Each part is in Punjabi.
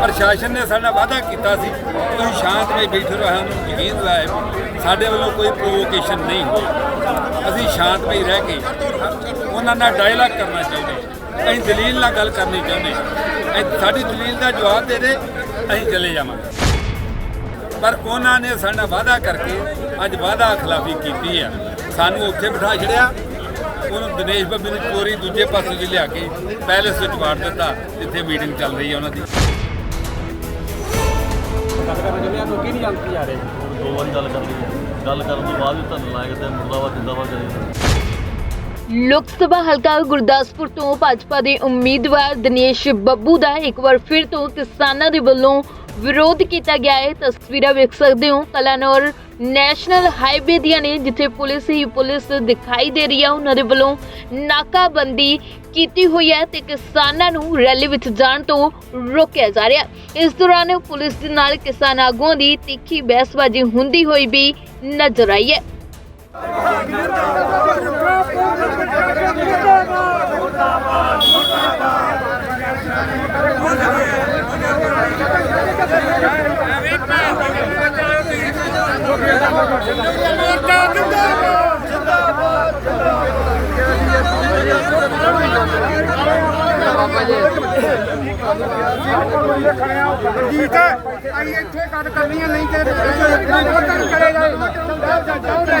ਪ੍ਰਸ਼ਾਸਨ ਨੇ ਸਾਡਾ ਵਾਅਦਾ ਕੀਤਾ ਸੀ ਤੁਸੀਂ ਸ਼ਾਂਤਮਈ ਬੈਠੇ ਰਹੋ, ਸਾਨੂੰ ਯਕੀਨ ਦਿਵਾਇਆ ਸਾਡੇ ਵੱਲੋਂ ਕੋਈ ਪ੍ਰੋਵੋਕੇਸ਼ਨ ਨਹੀਂ ਹੋਈ। ਅਸੀਂ ਸ਼ਾਂਤਮਈ ਰਹਿ ਕੇ ਉਹਨਾਂ ਨਾਲ ਡਾਇਲਾਗ ਕਰਨਾ ਚਾਹੁੰਦੇ ਅਸੀਂ ਦਲੀਲ ਨਾਲ ਗੱਲ ਕਰਨੀ ਚਾਹੁੰਦੇ ਸਾਡੀ ਦਲੀਲ ਦਾ ਜਵਾਬ ਦੇ ਦੇ, ਅਸੀਂ ਚਲੇ ਜਾਵਾਂਗੇ। ਪਰ ਉਹਨਾਂ ਨੇ ਸਾਡਾ ਵਾਅਦਾ ਕਰਕੇ ਅੱਜ ਵਾਅਦਾ ਖਿਲਾਫੀ ਕੀਤੀ ਆ। ਸਾਨੂੰ ਉੱਥੇ ਬਿਠਾ ਛੜਿਆ ਉਹਨੂੰ ਦਿਨੇਸ਼ ਬੱਬੀ ਨੂੰ ਚੋਰੀ ਦੂਜੇ ਪਾਸੇ ਦੀ ਲਿਆ ਕੇ ਪੈਲੇਸ ਵਿੱਚ ਵਾੜ ਦਿੱਤਾ। ਜਿੱਥੇ ਮੀਟਿੰਗ ਚੱਲ ਰਹੀ ਹੈ ਉਹਨਾਂ ਦੀ। ਗੱਲ ਕਰਨ ਚੱਲੇ ਆ ਲੋਕੀ ਨਹੀਂ ਜਾਂਦੇ ਜਾ ਰਹੇ ਦੋ ਵਾਰੀ ਗੱਲ ਕਰ ਲਈ ਹੈ। ਗੱਲ ਕਰਨ ਤੋਂ ਬਾਅਦ ਵੀ ਤੁਹਾਨੂੰ ਲਾਇਆ ਤੇ ਮੁਰਦਾਬਾਦ ਜਿੰਦਾਬਾਦ ਕਰੇ ਲੋਕ ਸਭਾ ਹਲਕਾ ਗੁਰਦਾਸਪੁਰ ਤੋਂ ਭਾਜਪਾ ਦੇ ਉਮੀਦਵਾਰ ਦਿਨੇਸ਼ ਬੱਬੂ ਦਾ ਇੱਕ ਵਾਰ ਫਿਰ ਤੋਂ ਕਿਸਾਨਾਂ ਦੇ ਵੱਲੋਂ ਵਿਰੋਧ ਕੀਤਾ ਗਿਆ ਹੈ ਤਸਵੀਰਾਂ ਵੇਖ ਸਕਦੇ ਹੋ ਕਲਾਨੌਰ ਨੈਸ਼ਨਲ ਹਾਈਵੇ ਦੀਆਂ ਨੇ, ਜਿੱਥੇ ਪੁਲਿਸ ਹੀ ਪੁਲਿਸ ਦਿਖਾਈ ਦੇ ਰਹੀ ਹੈ ਉਹਨਾਂ ਦੇ ਵੱਲੋਂ ਨਾਕਾਬੰਦੀ ਕੀਤੀ ਹੋਈ ਹੈ ਤੇ ਕਿਸਾਨਾਂ ਨੂੰ ਰੈਲੀ ਵਿੱਚ ਜਾਣ ਤੋਂ ਰੋਕਿਆ ਜਾ ਰਿਹਾ ਇਸ ਦੌਰਾਨ ਪੁਲਿਸ ਦੇ ਨਾਲ ਕਿਸਾਨ ਆਗੂਆਂ ਦੀ ਤਿੱਖੀ ਬਹਿਸਬਾਜ਼ੀ ਹੁੰਦੀ ਹੋਈ ਵੀ ਨਜ਼ਰ ਆਈ ਹੈ। ਠੀਕ ਹੈ ਅਸੀਂ ਇੱਥੇ ਗੱਲ ਕਰਨੀ ਹੈ ਨਹੀਂ ਤੇ ਤੁਹਾਨੂੰ ਕਰੇ ਜਾਏ ਜਾਓ ਲੈ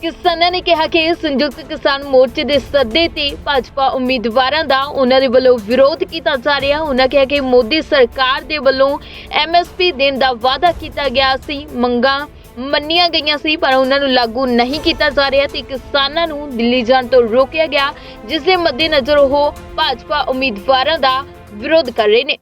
ਕਿਸਾਨਾਂ ਨੇ ਕਿਹਾ ਕਿ ਸੰਯੁਕਤ ਕਿਸਾਨ ਮੋਰਚੇ ਦੇ ਸੱਦੇ ਤੇ ਭਾਜਪਾ ਉਮੀਦਵਾਰਾਂ ਦਾ ਉਹਨਾਂ ਦੇ ਵੱਲੋਂ ਵਿਰੋਧ ਕੀਤਾ ਜਾ ਰਿਹਾ। ਉਹਨਾਂ ਕਿਹਾ ਕਿ ਮੋਦੀ ਸਰਕਾਰ ਦੇ ਵੱਲੋਂ ਐਮਐਸਪੀ ਦੇਣ ਦਾ ਵਾਅਦਾ ਕੀਤਾ ਗਿਆ ਸੀ। ਮੰਗਾਂ ਮੰਨੀਆਂ ਗਈਆਂ ਸੀ, ਪਰ ਉਹਨਾਂ ਨੂੰ ਲਾਗੂ ਨਹੀਂ ਕੀਤਾ ਜਾ ਰਿਹਾ ਤੇ ਕਿਸਾਨਾਂ ਨੂੰ ਦਿੱਲੀ ਜਾਣ ਤੋਂ ਰੋਕਿਆ ਗਿਆ, ਜਿਸ ਦੇ ਮੱਦੇਨਜ਼ਰ ਉਹ ਭਾਜਪਾ ਉਮੀਦਵਾਰਾਂ ਦਾ ਵਿਰੋਧ ਕਰ ਰਹੇ ਨੇ।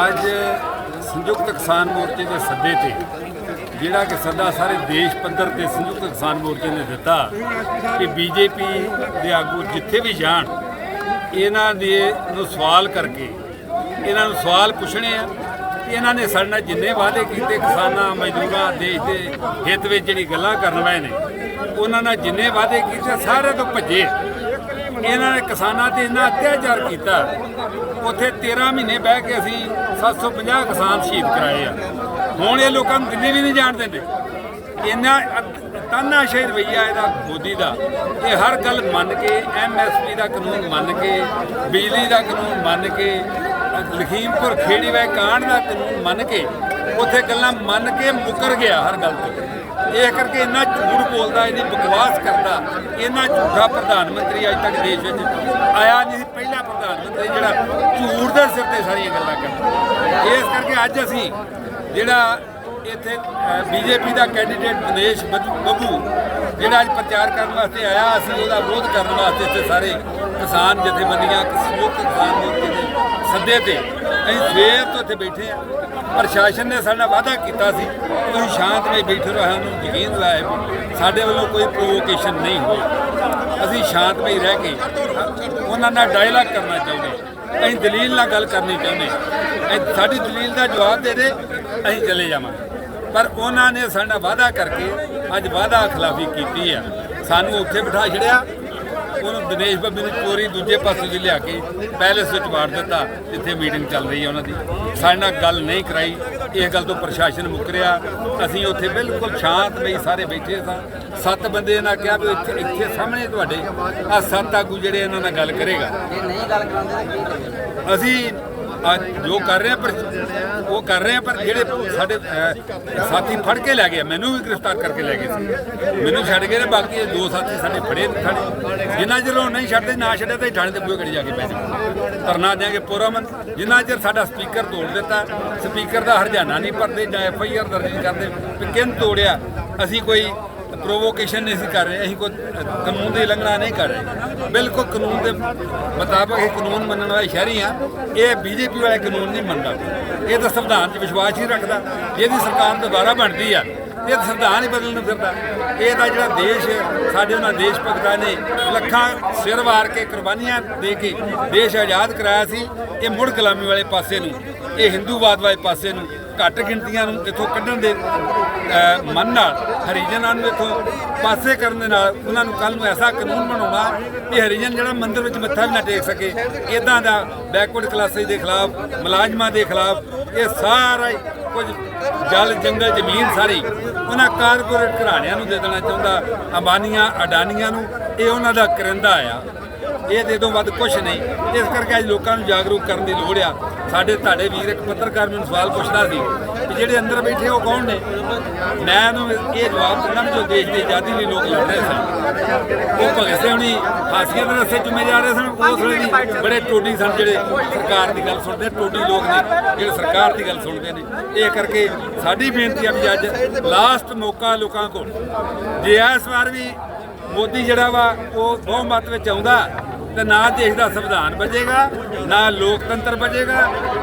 ਅੱਜ ਸੰਯੁਕਤ ਕਿਸਾਨ ਮੋਰਚੇ ਦੇ ਸੱਦੇ ਤੇ ਜਿਹੜਾ ਕਿ ਸੱਦਾ ਸਾਰੇ ਦੇਸ਼ ਪੱਧਰ ਤੇ ਸੰਯੁਕਤ ਕਿਸਾਨ ਮੋਰਚੇ ਨੇ ਦਿੱਤਾ ਕਿ ਬੀਜੇਪੀ ਦੇ ਆਗੂ ਜਿੱਥੇ ਵੀ ਜਾਣ, ਇਹਨਾਂ ਦੇ ਨੂੰ ਸਵਾਲ ਕਰਕੇ, ਇਹਨਾਂ ਨੂੰ ਸਵਾਲ ਪੁੱਛਣੇ ਆ ਕਿ ਇਹਨਾਂ ਨੇ ਸਾਡੇ ਨਾਲ ਜਿੰਨੇ ਵਾਅਦੇ ਕੀਤੇ ਕਿਸਾਨਾਂ, ਮਜ਼ਦੂਰਾਂ, ਦੇਸ਼ ਦੇ ਹਿੱਤ ਵਿੱਚ ਜਿਹੜੀ ਗੱਲਾਂ ਕਰਨ ਵਾਲੇ ਨੇ, ਉਹਨਾਂ ਨਾਲ ਜਿੰਨੇ ਵਾਅਦੇ ਕੀਤੇ ਸਾਰੇ ਤੋਂ ਭੱਜੇ। ਇਹਨਾਂ ਨੇ ਕਿਸਾਨਾਂ ਤੇ ਇੰਨਾ ਅਤਿਆਚਾਰ ਕੀਤਾ, ਉੱਥੇ 13 ਮਹੀਨੇ ਬਹਿ ਕੇ ਅਸੀਂ 750 ਕਿਸਾਨ ਸ਼ਹੀਦ ਕਰਾਏ ਆ। ਹੁਣ ਇਹ ਲੋਕਾਂ ਨੂੰ ਦਿੱਲੀ ਵੀ ਨਹੀਂ ਜਾਣ ਦਿੰਦੇ। ਇੰਨਾ ਤਾਨਾਸ਼ਾਹੀ ਰਵਈਆ ਇਹਦਾ, ਮੋਦੀ ਦਾ। ਇਹ ਹਰ ਗੱਲ ਮੰਨ ਕੇ ਐਮਐਸਪੀ ਦਾ ਕਾਨੂੰਨ ਮੰਨ ਕੇ, ਬਿਜਲੀ ਦਾ ਕਾਨੂੰਨ ਮੰਨ ਕੇ, ਲਖੀਮਪੁਰ ਖੇੜੀ ਵੇ ਕਾਂਡ ਦਾ ਕਾਨੂੰਨ ਮੰਨ ਕੇ, ਉੱਥੇ ਗੱਲਾਂ ਮੰਨ ਕੇ ਮੁਕਰ ਗਿਆ ਹਰ ਗੱਲ ਤੋਂ। ਇਹ ਕਰਕੇ ਇੰਨਾ ਝੂਠ ਬੋਲਦਾ, ਇੰਨੀ ਬਕਵਾਸ ਕਰਦਾ, ਇੰਨਾ ਝੂਠਾ ਪ੍ਰਧਾਨ ਮੰਤਰੀ ਅੱਜ ਤੱਕ ਦੇਸ਼ ਵਿੱਚ ਆਇਆ ਨਹੀਂ ਸੀ, ਪਹਿਲਾ ਪ੍ਰਧਾਨ ਮੰਤਰੀ ਜਿਹੜਾ ਝੂਠ ਦੇ ਸਿਰ ਤੇ ਸਾਰੀਆਂ ਗੱਲਾਂ ਕਰਦਾ। ਇਸ ਕਰਕੇ ਅੱਜ ਅਸੀਂ ਜਿਹੜਾ ਇੱਥੇ ਬੀਜੇਪੀ ਦਾ ਕੈਂਡੀਡੇਟ ਦਿਨੇਸ਼ ਬੱਬੂ, ਜਿਹੜਾ ਅੱਜ ਪ੍ਰਚਾਰ ਕਰਨ ਵਾਸਤੇ ਆਇਆ, ਅਸੀਂ ਉਹਦਾ ਵਿਰੋਧ ਕਰਨ ਵਾਸਤੇ ਇੱਥੇ ਸਾਰੇ ਕਿਸਾਨ ਜਥੇਬੰਦੀਆਂ ਸੰਯੁਕਤ ਕਿਸਾਨ ਮੋਰਚੇ ਦੇ ਸੱਦੇ ਤੇ ਅਸੀਂ ਸਵੇਰ ਤੋਂ ਇੱਥੇ ਬੈਠੇ ਆ ਪ੍ਰਸ਼ਾਸਨ ਨੇ ਸਾਡਾ ਵਾਅਦਾ ਕੀਤਾ ਸੀ ਤੁਸੀਂ ਸ਼ਾਂਤਮਈ ਬੈਠੇ ਰਹੋ, ਸਾਨੂੰ ਯਕੀਨ ਦਿਵਾਇਆ ਸਾਡੇ ਵੱਲੋਂ ਕੋਈ ਪ੍ਰੋਵੋਕੇਸ਼ਨ ਨਹੀਂ ਹੋਈ। ਅਸੀਂ ਸ਼ਾਂਤਮਈ ਰਹਿ ਕੇ ਉਹਨਾਂ ਨਾਲ ਡਾਇਲਾਗ ਕਰਨਾ ਚਾਹੁੰਦੇ ਅਸੀਂ ਦਲੀਲ ਨਾਲ ਗੱਲ ਕਰਨੀ ਚਾਹੁੰਦੇ ਸਾਡੀ ਦਲੀਲ ਦਾ ਜਵਾਬ ਦੇ ਦੇ। ਅਸੀਂ ਚਲੇ ਜਾਵਾਂਗੇ। ਪਰ ਉਹਨਾਂ ਨੇ ਸਾਡਾ ਵਾਅਦਾ ਕਰਕੇ ਅੱਜ ਵਾਅਦਾ ਖਿਲਾਫੀ ਕੀਤੀ ਆ। ਸਾਨੂੰ ਉੱਥੇ ਬਿਠਾ ਛੜਿਆ ਉਹਨੂੰ ਦਿਨੇਸ਼ ਬੱਬੀ ਨੂੰ ਚੋਰੀ ਦੂਜੇ ਪਾਸੇ ਦੀ ਲਿਆ ਕੇ ਪੈਲੇਸ ਵਿੱਚ ਵਾੜ ਦਿੱਤਾ। ਜਿੱਥੇ ਮੀਟਿੰਗ ਚੱਲ ਰਹੀ ਹੈ ਉਹਨਾਂ ਦੀ। ਸਾਡੇ ਨਾਲ ਗੱਲ ਨਹੀਂ ਕਰਾਈ। ਇਹ ਗੱਲ ਤੋਂ ਪ੍ਰਸ਼ਾਸਨ ਮੁਕਰਿਆ। ਅਸੀਂ ਉੱਥੇ ਬਿਲਕੁਲ ਸ਼ਾਂਤਮਈ ਸਾਰੇ ਬੈਠੇ ਸਾਂ। ਸੱਤ ਬੰਦੇ ਇਹਨਾਂ ਕਿਹਾ ਵੀ ਇੱਥੇ ਇੱਥੇ ਸਾਹਮਣੇ ਤੁਹਾਡੇ। ਆ ਸੱਤ ਆਗੂ ਜਿਹੜੇ ਇਹਨਾਂ ਨਾਲ ਗੱਲ ਕਰੇਗਾ। ਜੇ ਨਹੀਂ ਗੱਲ ਕਰਾਉਂਦੇ ਤਾਂ ਕੀ ਅਸੀਂ ਅੱਜ ਜੋ ਕਰ ਰਹੇ ਹਾਂ ਪਰ ਉਹ ਕਰ ਰਹੇ ਹਾਂ ਪਰ ਜਿਹੜੇ ਸਾਡੇ ਅਹ, ਸਾਥੀ ਫੜ ਕੇ ਲੈ ਗਏ ਮੈਨੂੰ ਵੀ ਗ੍ਰਿਫਤਾਰ ਕਰਕੇ ਲੈ ਗਏ ਸੀ। ਮੈਨੂੰ ਛੱਡ ਗਏ ਨੇ ਬਾਕੀ ਇਹ ਦੋ ਸਾਥੀ ਸਾਡੇ ਫੜੇ ਨੇ ਥਾਣੇ। ਜਿੰਨਾ ਚਿਰ ਉਹ ਨਹੀਂ ਛੱਡਦੇ ਨਾ ਛੱਡਿਆ ਤਾਂ ਥਾਣੇ ਦੇ ਬੂਹੇ ਘੜੀ ਜਾ ਕੇ ਪੈ ਜਾਓ ਧਰਨਾ ਦਿਆਂਗੇ ਪੁਰਮਨ ਜਿੰਨਾ ਚਿਰ ਸਾਡਾ ਸਪੀਕਰ ਤੋੜ ਦਿੱਤਾ ਸਪੀਕਰ ਦਾ ਹਰਜਾਨਾ ਨਹੀਂ ਭਰਦੇ ਜਾਂ ਐਫ ਆਈ ਆਰ ਦਰਜ ਨਹੀਂ ਕਰਦੇ ਵੀ ਕਿਨ ਤੋੜਿਆ ਅਸੀਂ ਕੋਈ ਪ੍ਰੋਵੋਕੇਸ਼ਨ ਨਹੀਂ ਸੀ ਕਰ ਰਹੇ, ਅਸੀਂ ਕੋਈ ਕਾਨੂੰਨ ਦੀ ਉਲੰਘਣਾ ਨਹੀਂ ਕਰ ਰਹੇ। ਬਿਲਕੁਲ ਕਾਨੂੰਨ ਦੇ ਮੁਤਾਬਕ ਇਹ ਕਾਨੂੰਨ ਮੰਨਣ ਵਾਲੇ ਸ਼ਹਿਰੀ ਆ ਇਹ ਬੀਜੇਪੀ ਵਾਲੇ ਕਾਨੂੰਨ ਨਹੀਂ ਮੰਨਦਾ। ਇਹ ਤਾਂ ਸੰਵਿਧਾਨ 'ਚ ਵਿਸ਼ਵਾਸ ਹੀ ਰੱਖਦਾ। ਜਿਹਦੀ ਸਰਕਾਰ ਦੁਬਾਰਾ ਬਣਦੀ ਆ ਇਹ ਸੰਵਿਧਾਨ ਹੀ ਬਦਲਣ ਨੂੰ ਫਿਰਦਾ। ਇਹ ਤਾਂ ਜਿਹੜਾ ਦੇਸ਼ ਸਾਡੇ ਉਹਨਾਂ ਦੇਸ਼ ਭਗਤਾਂ ਨੇ ਲੱਖਾਂ ਸਿਰ ਵਾਰ ਕੇ ਕੁਰਬਾਨੀਆਂ ਦੇ ਕੇ ਦੇਸ਼ ਆਜ਼ਾਦ ਕਰਾਇਆ ਸੀ। ਇਹ ਮੁੜ ਗੁਲਾਮੀ ਵਾਲੇ ਪਾਸੇ ਨੂੰ, ਇਹ ਹਿੰਦੂਵਾਦ ਵਾਲੇ ਪਾਸੇ ਨੂੰ ਘੱਟ ਗਿਣਤੀਆਂ ਨੂੰ ਇੱਥੋਂ ਕੱਢਣ ਦੇ ਮਨ ਨਾਲ, ਹਰੀਜਨਾਂ ਨੂੰ ਇੱਥੋਂ ਪਾਸੇ ਕਰਨ ਦੇ ਨਾਲ ਉਹਨਾਂ ਨੂੰ ਕੱਲ ਨੂੰ ਐਸਾ ਕਾਨੂੰਨ ਬਣਾਉਣਾ ਕਿ ਹਰੀਜਨ ਜਿਹੜਾ ਮੰਦਰ ਵਿੱਚ ਮੱਥਾ ਵੀ ਨਾ ਟੇਕ ਸਕੇ। ਇਦਾਂ ਦਾ ਬੈਕਵਰਡ ਕਲਾਸਿਸ ਦੇ ਖਿਲਾਫ, ਮੁਲਾਜ਼ਮਾਂ ਦੇ ਖਿਲਾਫ ਇਹ ਸਾਰਾ ਕੁਝ ਜਲ, ਜੰਗਲ, ਜ਼ਮੀਨ ਸਾਰੀ ਉਹਨਾਂ ਕਾਰਪੋਰੇਟ ਘਰਾਣਿਆਂ ਨੂੰ ਦੇ ਦੇਣਾ ਚਾਹੁੰਦਾ, ਅੰਬਾਨੀਆਂ, ਅਡਾਨੀਆਂ ਨੂੰ, ਇਹ ਉਹਨਾਂ ਦਾ ਕਰਿੰਦਾ ਆ। ਇਹ ਦੇ ਤੋਂ ਵੱਧ ਕੁਝ ਨਹੀਂ। ਇਸ ਕਰਕੇ ਅੱਜ ਲੋਕਾਂ ਨੂੰ ਜਾਗਰੂਕ ਕਰਨ ਦੀ ਲੋੜ ਆ। ਸਾਡੇ ਤੁਹਾਡੇ ਵੀਰ ਇੱਕ ਪੱਤਰਕਾਰ ਮੈਨੂੰ ਸਵਾਲ ਪੁੱਛਦਾ ਸੀ ਕਿ ਜਿਹੜੇ ਅੰਦਰ ਬੈਠੇ ਉਹ ਕੌਣ ਨੇ? ਮੈਂ ਉਹਨੂੰ ਇਹ ਜਵਾਬ ਦਿੰਦਾ ਵੀ ਜੋ ਦੇਸ਼ ਦੀ ਆਜ਼ਾਦੀ ਲਈ ਲੋਕ ਲੜ ਰਹੇ ਸਨ। ਉਹ ਭਗਤ ਸਿੰਘ ਹੁਣੀ ਫਾਂਸੀਆਂ ਦੇ ਰਸਤੇ ਚੁੰਮੇ ਜਾ ਰਹੇ ਸਨ ਉਸ ਵੇਲੇ ਵੀ ਬੜੇ ਟੋਡੀ ਸਨ ਜਿਹੜੇ ਸਰਕਾਰ ਦੀ ਗੱਲ ਸੁਣਦੇ ਟੋਡੀ ਲੋਕ ਨੇ ਜਿਹੜੇ ਸਰਕਾਰ ਦੀ ਗੱਲ ਸੁਣਦੇ ਨੇ। ਇਹ ਕਰਕੇ ਸਾਡੀ ਬੇਨਤੀ ਆ ਵੀ ਅੱਜ ਲਾਸਟ ਮੌਕਾ ਲੋਕਾਂ ਕੋਲ। ਜੇ ਇਸ ਵਾਰ ਵੀ ਮੋਦੀ ਜਿਹੜਾ ਵਾ ਉਹ ਬਹੁਮਤ ਵਿੱਚ ਆਉਂਦਾ ਤੇ ਨਾ ਦੇਸ਼ ਦਾ ਸੰਵਿਧਾਨ ਬਚੇਗਾ ਨਾ ਲੋਕਤੰਤਰ ਬਚੇਗਾ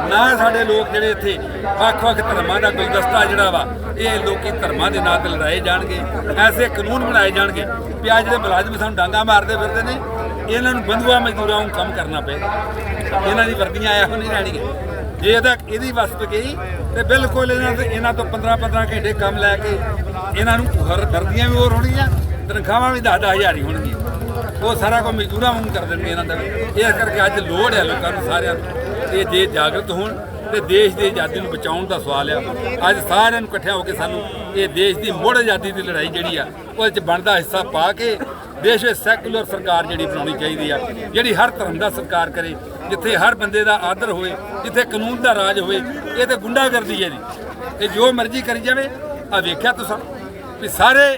ਨਾ ਸਾਡੇ ਲੋਕ ਜਿਹੜੇ ਇੱਥੇ ਵੱਖ-ਵੱਖ ਧਰਮਾਂ ਦਾ ਗੁਲਦਸਤਾ ਜਿਹੜਾ ਵਾ, ਇਹ ਲੋਕੀ ਧਰਮਾਂ ਦੇ ਨਾਂ ਤੇ ਲੜਾਏ ਜਾਣਗੇ, ਐਸੇ ਕਾਨੂੰਨ ਬਣਾਏ ਜਾਣਗੇ। ਵੀ ਆ ਜਿਹੜੇ ਮੁਲਾਜ਼ਮ ਸਾਨੂੰ ਡਾਂਗਾ ਮਾਰਦੇ ਫਿਰਦੇ ਨੇ, ਇਹਨਾਂ ਨੂੰ ਬੰਧੂਆ ਮਜ਼ਦੂਰਾਂ ਨੂੰ ਕੰਮ ਕਰਨਾ ਪਏਗਾ। ਇਹਨਾਂ ਦੀ ਵਰਦੀਆਂ ਇਹੋ ਨਹੀਂ ਰਹਿਣਗੀਆਂ। ਜੇ ਇਹਦਾ ਇਹਦੀ ਵਸਤ ਗਈ, ਤੇ ਬਿਲਕੁਲ ਇਹਨਾਂ ਦੇ ਇਹਨਾਂ ਤੋਂ 15 15 ਘੰਟੇ ਕੰਮ ਲੈ ਕੇ ਇਹਨਾਂ ਨੂੰ ਹਰ ਵਰਦੀਆਂ ਵੀ ਹੋਰ ਹੋਣਗੀਆਂ, ਤਨਖਾਹਾਂ ਵੀ 10 ਹਜ਼ਾਰ ਹੀ ਹੋਣਗੀਆਂ। ਉਹ ਸਾਰਾ ਕੁਝ ਮਜ਼ਦੂਰਾਂ ਵਾਂਗ ਕਰ ਦਿੰਦੇ ਇਹਨਾਂ ਦਾ। ਇਸ ਕਰਕੇ ਅੱਜ ਲੋੜ ਹੈ ਲੋਕਾਂ ਨੂੰ ਸਾਰਿਆਂ ਨੂੰ ਇਹ ਜੇ ਜਾਗਰਤ ਹੋਣ ਤੇ ਦੇਸ਼ ਦੀ ਆਜ਼ਾਦੀ ਨੂੰ ਬਚਾਉਣ ਦਾ ਸਵਾਲ ਆ। ਅੱਜ ਸਾਰਿਆਂ ਨੂੰ ਇਕੱਠਿਆਂ ਹੋ ਕੇ ਸਾਨੂੰ ਇਹ ਦੇਸ਼ ਦੀ ਮੁੜ ਆਜ਼ਾਦੀ ਦੀ ਲੜਾਈ ਜਿਹੜੀ ਆ, ਉਹਦੇ ਚ ਬਣਦਾ ਹਿੱਸਾ ਪਾ ਕੇ ਦੇਸ਼ ਵਿੱਚ ਸੈਕੂਲਰ ਸਰਕਾਰ ਜਿਹੜੀ ਬਣਾਉਣੀ ਚਾਹੀਦੀ ਆ, ਜਿਹੜੀ ਹਰ ਧਰਮ ਦਾ ਸਰਕਾਰ ਕਰੇ, ਜਿੱਥੇ ਹਰ ਬੰਦੇ ਦਾ ਆਦਰ ਹੋਵੇ, ਜਿੱਥੇ ਕਾਨੂੰਨ ਦਾ ਰਾਜ ਹੋਵੇ, ਇਹ ਤੇ ਗੁੰਡਾਗਰਦੀ ਹੈ ਜੀ। ਇਹ ਜੋ ਮਰਜ਼ੀ ਕਰੀ ਜਾਵੇ ਆ ਵੇਖਿਆ ਤੁਸੀਂ ਵੀ ਸਾਰੇ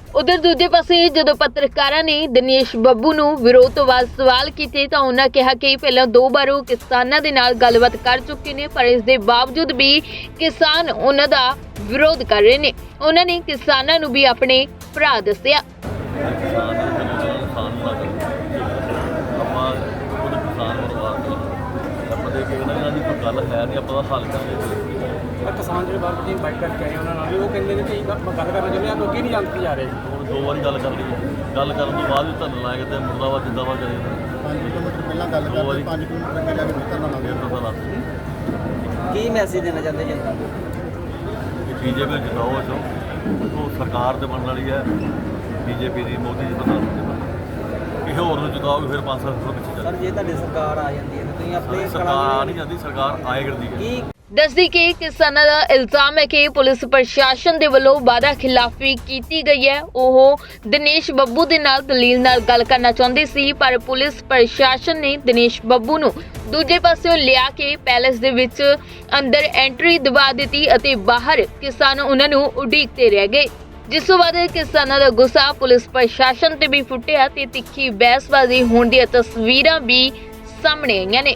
ਉਧਰ ਦੂਜੇ ਪਾਸੇ ਜਦੋਂ ਪੱਤਰਕਾਰਾਂ ਨੇ ਦਿਨੇਸ਼ ਬੱਬੂ ਨੂੰ ਵਿਰੋਧ ਤੋਂ ਬਾਅਦ ਸਵਾਲ ਕੀਤੇ ਤਾਂ ਉਹਨਾਂ ਕਿਹਾ ਕਿ ਪਹਿਲਾਂ ਦੋ ਵਾਰ ਉਹ ਕਿਸਾਨਾਂ ਦੇ ਨਾਲ ਗੱਲਬਾਤ ਕਰ ਚੁੱਕੇ ਨੇ, ਪਰ ਇਸ ਦੇ ਬਾਵਜੂਦ ਵੀ ਕਿਸਾਨ ਉਹਨਾਂ ਦਾ ਵਿਰੋਧ ਕਰ ਰਹੇ ਨੇ। ਉਹਨਾਂ ਨੇ ਕਿਸਾਨਾਂ ਨੂੰ ਵੀ ਆਪਣੇ ਭਰਾ ਦੱਸਿਆ। ਆਪਾਂ ਦੇ ਕੇ ਇਹਨਾਂ ਦੀ ਕੋਈ ਗੱਲ ਹੈ ਨਹੀਂ, ਆਪਾਂ ਦਾ ਹੱਲ ਕਰਾਂਗੇ। ਕਿਸਾਨ ਜਿਹੜੇ ਬਾਹਰ ਦੀ ਬਾਈਕ ਕਰਕੇ ਆਏ ਉਹਨਾਂ ਨਾਲ ਵੀ ਉਹ ਕਹਿੰਦੇ ਨੇ ਕਿ ਅਸੀਂ ਗੱਲ ਕਰਨਾ ਚਾਹੁੰਦੇ ਹਾਂ ਲੋਕੀ ਨਹੀਂ ਜਾਂਦੇ ਜਾ ਰਹੇ? ਹੁਣ ਦੋ ਵਾਰੀ ਗੱਲ ਕਰ ਲਈ ਹੈ। ਗੱਲ ਕਰਨ ਤੋਂ ਬਾਅਦ ਵੀ ਤੁਹਾਨੂੰ ਲਾਇਆ ਤੇ ਮੁਰਦਾਬਾਦ ਜਿੰਦਾਬਾਦ ਕਰੇ 5 ਕਿਲੋਮੀਟਰ ਪਹਿਲਾਂ ਗੱਲ ਦੋ ਕਰਦੇ ਵਾਰੀ। 5 ਕਿਲੋਮੀਟਰ ਅੱਗੇ ਜਾ ਕੇ ਫਿਰ ਧਰਨਾ ਲਾਉਂਦੇ ਫਿਰ ਪਤਾ ਲੱਗ ਕੀ ਮੈਸੇਜ ਦੇਣਾ ਚਾਹੁੰਦੇ ਜੀ? ਕਿ ਬੀਜੇਪੀ ਜਿਤਾਓ ਚੋ ਉਹ ਸਰਕਾਰ ਤੇ ਬਣਨ ਵਾਲੀ ਹੈ। ਬੀਜੇਪੀ ਦੀ ਮੋਦੀ ਜੀ ਪ੍ਰਧਾਨ ਕਿਸੇ ਹੋਰ ਨੂੰ ਜਿਤਾਓਗੇ ਫਿਰ 5 ਸਾਲ ਪਿੱਛੇ ਚੱਲ ਸਰ ਜੇ ਤੁਹਾਡੀ ਸਰਕਾਰ ਆ ਜਾਂਦੀ ਹੈ ਤਾਂ ਤੁਸੀਂ ਆਪਣੇ ਸਰਕਾਰ ਨਹੀਂ ਜਾਂਦੀ ਸਰਕਾਰ ਆਏ ਕਰਦੀ ਹੈ ਕੀ ਦੱਸਦੀ ਕਿ ਕਿਸਾਨਾਂ ਦਾ ਇਲਜ਼ਾਮ ਹੈ ਕਿ ਪੁਲਿਸ ਪ੍ਰਸ਼ਾਸਨ ਦੇ ਵੱਲੋਂ ਵਾਅਦਾ ਖਿਲਾਫੀ ਕੀਤੀ ਗਈ ਹੈ। ਉਹ ਦਿਨੇਸ਼ ਬੱਬੂ ਦੇ ਨਾਲ ਦਲੀਲ ਨਾਲ ਗੱਲ ਕਰਨਾ ਚਾਹੁੰਦੇ ਸੀ, ਪਰ ਪੁਲਿਸ ਪ੍ਰਸ਼ਾਸਨ ਨੇ ਦਿਨੇਸ਼ ਬੱਬੂ ਨੂੰ ਦੂਜੇ ਪਾਸਿਓਂ ਲਿਆ ਕੇ ਪੈਲੇਸ ਦੇ ਵਿੱਚ ਅੰਦਰ ਐਂਟਰੀ ਦਵਾ ਦਿੱਤੀ ਅਤੇ ਬਾਹਰ ਕਿਸਾਨ ਉਹਨਾਂ ਨੂੰ ਉਡੀਕਦੇ ਰਹਿ ਗਏ। ਜਿਸ ਤੋਂ ਬਾਅਦ ਕਿਸਾਨਾਂ ਦਾ ਗੁੱਸਾ ਪੁਲਿਸ ਪ੍ਰਸ਼ਾਸਨ ਤੇ ਵੀ ਫੁੱਟਿਆ ਤੇ ਤਿੱਖੀ ਬਹਿਸਬਾਜ਼ੀ ਹੋਣ ਦੀਆਂ ਤਸਵੀਰਾਂ ਵੀ ਸਾਹਮਣੇ ਆਈਆਂ ਨੇ।